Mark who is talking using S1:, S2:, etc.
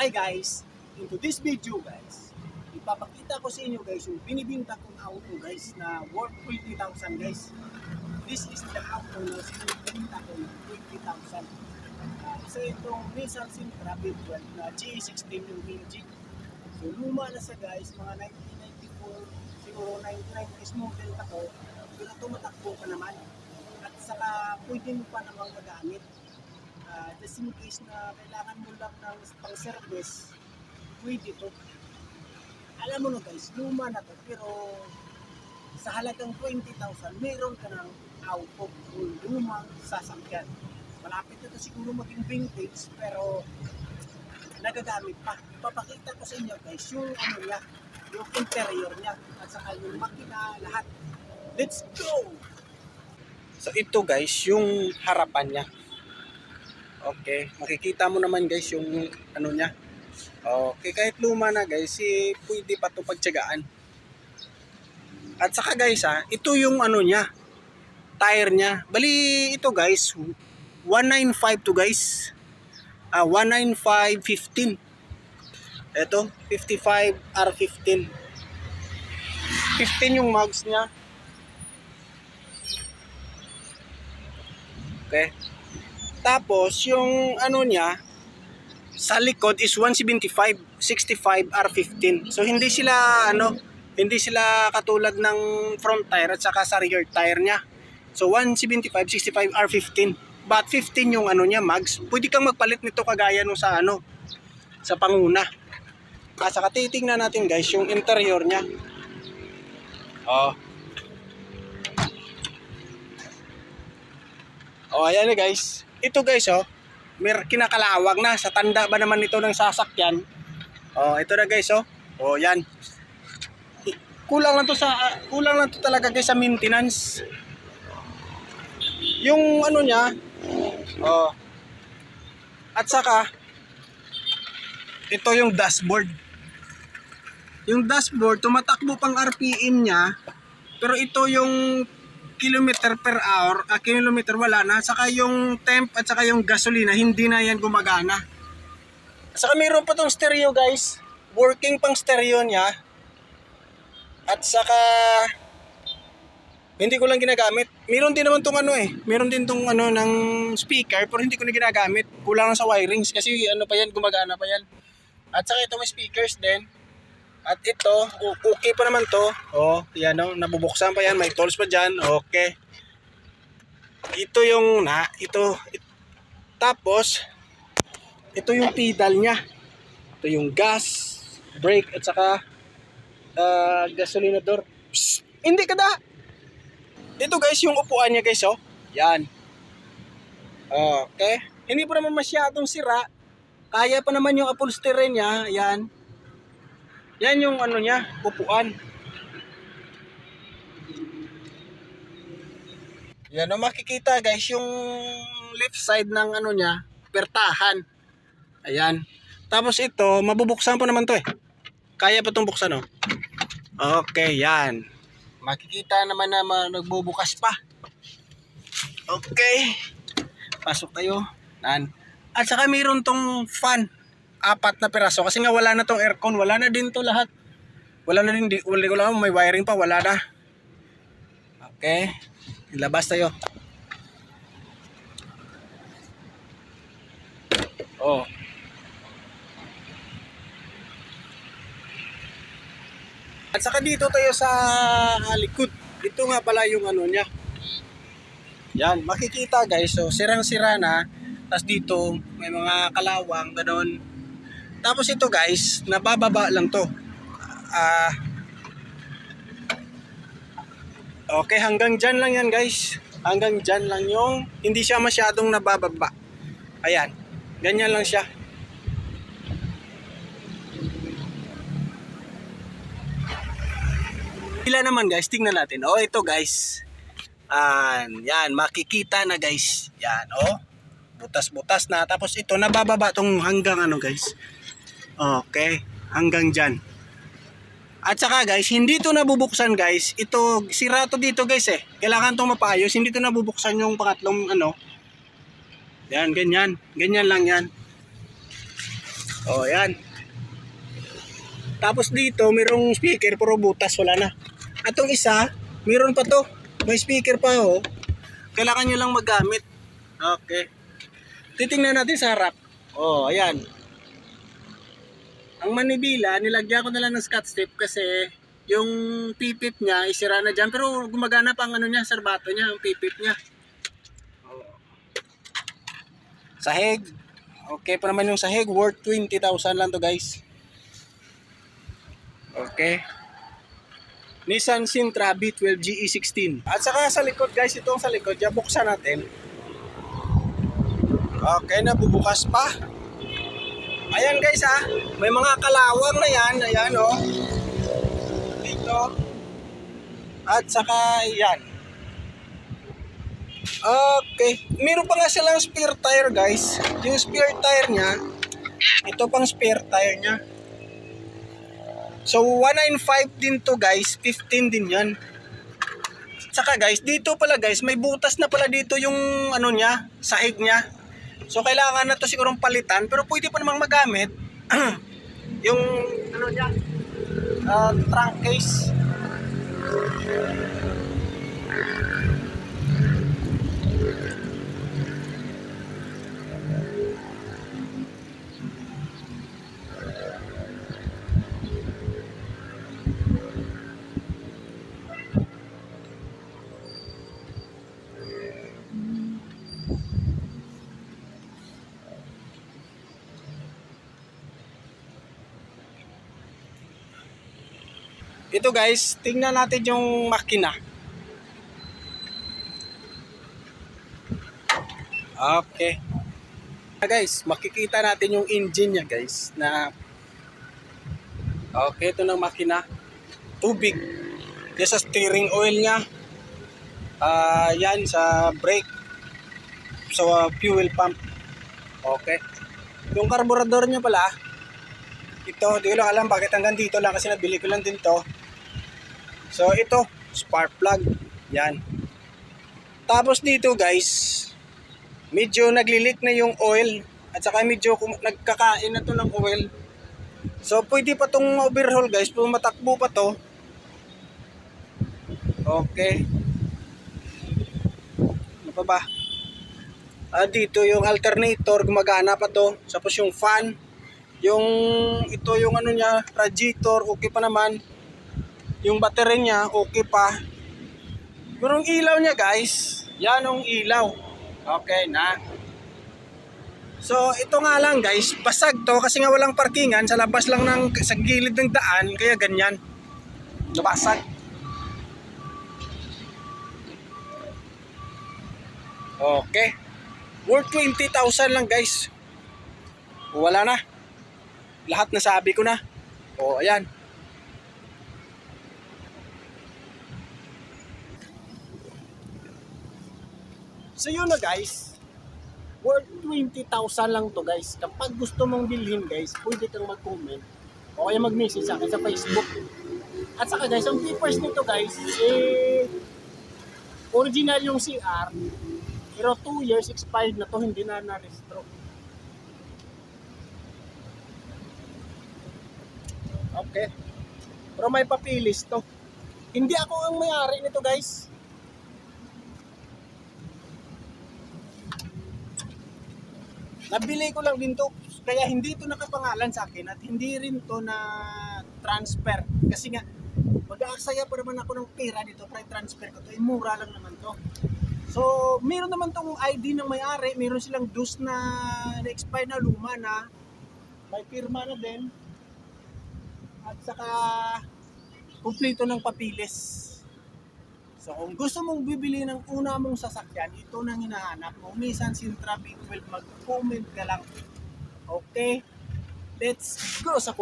S1: Hi guys! Into this video guys, ipapakita ko sa inyo guys yung binibinta kong auto guys na worth 20,000 guys. This is the auto na sinibinta ko ng 20,000. Uh, isa itong Nissan Sentra V12 na G16 yung VG. So luma na sa guys, mga 1994, siguro 1990s model na to, pero tumatakbo pa naman. At saka pwede mo pa namang magamit. Ah, just in case na kailangan mo lang ng pang service, pwede to. Alam mo na guys, luma na to, pero sa halagang 20,000, meron ka ng auto o lumang sasakyan. Malapit na to siguro maging vintage, pero nagagamit pa. Ipapakita ko sa inyo guys, yung ano niya, yung interior niya, at saka yung makina, lahat. Let's go!
S2: So ito guys, yung harapan niya. Okay, makikita mo naman guys yung ano niya. Okay, kahit luma na guys, eh, pwede pa to pagtyagaan. At saka guys ha, ito yung ano niya, tire niya. Bali ito guys, 195 to guys. Ah, 195.15. Ito, 55 R15. 15 yung mugs niya. Okay. Tapos, yung ano niya, sa likod is 175, 65 R15. So, hindi sila, ano, hindi sila katulad ng front tire at saka sa rear tire niya. So, 175, 65 R15. But 15 yung ano niya, mags. Pwede kang magpalit nito kagaya nung sa ano, sa panguna. At saka titingnan natin guys, yung interior niya. Oh. Oh, ayan na guys. Ito guys, oh. Mer kinakalawag na sa tanda ba naman ito ng sasakyan. Oh, ito na guys, oh. Oh, yan. Kulang lang to sa ah, kulang lang to talaga guys sa maintenance. Yung ano niya, oh. At saka ito yung dashboard. Yung dashboard, tumatakbo pang RPM niya, pero ito yung kilometer per hour, ah, kilometer wala na, saka yung temp at saka yung gasolina, hindi na yan gumagana. Saka mayroon pa tong stereo guys, working pang stereo niya. At saka hindi ko lang ginagamit. Meron din naman tong ano eh, meron din tong ano ng speaker pero hindi ko na ginagamit. Kulang lang sa wirings kasi ano pa yan, gumagana pa yan. At saka ito may speakers din. At ito, okay pa naman to. Oh, yan oh, nabubuksan pa yan, may tools pa diyan. Okay. Ito yung na, ito. it- tapos ito yung pedal niya. Ito yung gas, brake at saka uh, gasolinador. Psst, hindi kada. Ito guys yung upuan niya guys oh. Yan. Okay. Hindi pa naman masyadong sira. Kaya pa naman yung upholstery niya. Yan. Yan yung ano niya, upuan. Yan o makikita guys, yung left side ng ano niya, pertahan. Ayan. Tapos ito, mabubuksan pa naman to eh. Kaya pa itong buksan oh. Okay, yan. Makikita naman na nagbubukas pa. Okay. Pasok tayo. Nan. At saka mayroon tong fan apat na piraso kasi nga wala na tong aircon, wala na din to lahat. Wala na din, di, wala, wala may wiring pa, wala na. Okay, ilabas tayo. Oh. At saka dito tayo sa likod. Ito nga pala yung ano niya. Yan, makikita guys, so sirang-sira na. Tapos dito, may mga kalawang, ganon. Tapos ito guys, nabababa lang to. Ah Okay, hanggang dyan lang yan guys. Hanggang dyan lang yung hindi siya masyadong nabababa. Ayan, ganyan lang siya. Pila naman guys, tingnan natin. Oh, ito guys. An, yan, makikita na guys. Yan, oh. Butas-butas na. Tapos ito, nabababa tong hanggang ano guys. Okay, hanggang dyan. At saka guys, hindi to nabubuksan guys. Ito, sira to dito guys eh. Kailangan tong mapayos. Hindi to nabubuksan yung pangatlong ano. Yan, ganyan. Ganyan lang yan. Oh, yan. Tapos dito, mayroong speaker pero butas, wala na. Atong isa, mayroon pa to. May speaker pa oh. Kailangan nyo lang magamit. Okay. Titingnan natin sa harap. Oh, ayan. Ang manibila, nilagyan ko na lang ng scotch tape kasi yung pipip niya, isira na dyan. Pero gumagana pa ang ano niya, serbato niya, ang pipip niya. Sahig. Okay pa naman yung sahig. Worth 20,000 lang to guys. Okay. Nissan Sentra B12 GE16. At saka sa likod guys, itong sa likod, yan buksan natin. Okay na, bubukas pa. Ayan guys ha, may mga kalawang na yan, ayan oh. Dito. At saka yan. Okay, meron pa nga silang spare tire guys. Yung spare tire niya, ito pang spare tire niya. So 195 din to guys, 15 din yan. Saka guys, dito pala guys, may butas na pala dito yung ano niya, sahig niya. So kailangan na to sigurong palitan pero pwede pa namang magamit yung ano niya uh, trunk case. Ito guys, tingnan natin yung makina. Okay. Ah, guys, makikita natin yung engine niya guys na Okay, ito ng makina. Tubig. Yan sa steering oil niya. Ah, yan sa brake. Sa uh, fuel pump. Okay. Yung carburetor niya pala, ito, di ko lang alam bakit hanggang dito lang kasi nabili ko lang din to. So ito, spark plug. Yan. Tapos dito guys, medyo naglilik na yung oil at saka medyo nagkakain na to ng oil. So pwede pa tong overhaul guys, kung matakbo pa to. Okay. Ano pa ba? Ah, dito yung alternator, gumagana pa to. Tapos yung fan, yung ito yung ano niya, radiator, okay pa naman. Yung battery niya, okay pa. Pero yung ilaw niya guys, yan ang ilaw. Okay na. So ito nga lang guys, basag to kasi nga walang parkingan sa labas lang ng sa gilid ng daan kaya ganyan. Nabasag. Okay. Worth 20,000 lang guys. Wala na. Lahat na sabi ko na. O ayan. So yun na guys. Worth 20,000 lang to guys. Kapag gusto mong bilhin guys, pwede kang mag-comment o kaya mag-message sa akin sa Facebook. At saka guys, ang papers nito guys, eh, original yung CR, pero 2 years expired na to, hindi na na-restro. Okay. Pero may papilis to. Hindi ako ang may-ari nito guys. Nabili ko lang din to. Kaya hindi to nakapangalan sa akin at hindi rin to na transfer. Kasi nga mag-aaksaya pa naman ako ng pera dito para transfer ko to. Eh, mura lang naman to. So meron naman tong ID ng may-ari. Meron silang dus na na-expire na luma na may pirma na din. At saka kumpleto ng papilis So kung gusto mong bibili ng una mong sasakyan, ito nang hinahanap mo. Nissan Sentra B12, mag-comment ka lang. Okay? Let's go sa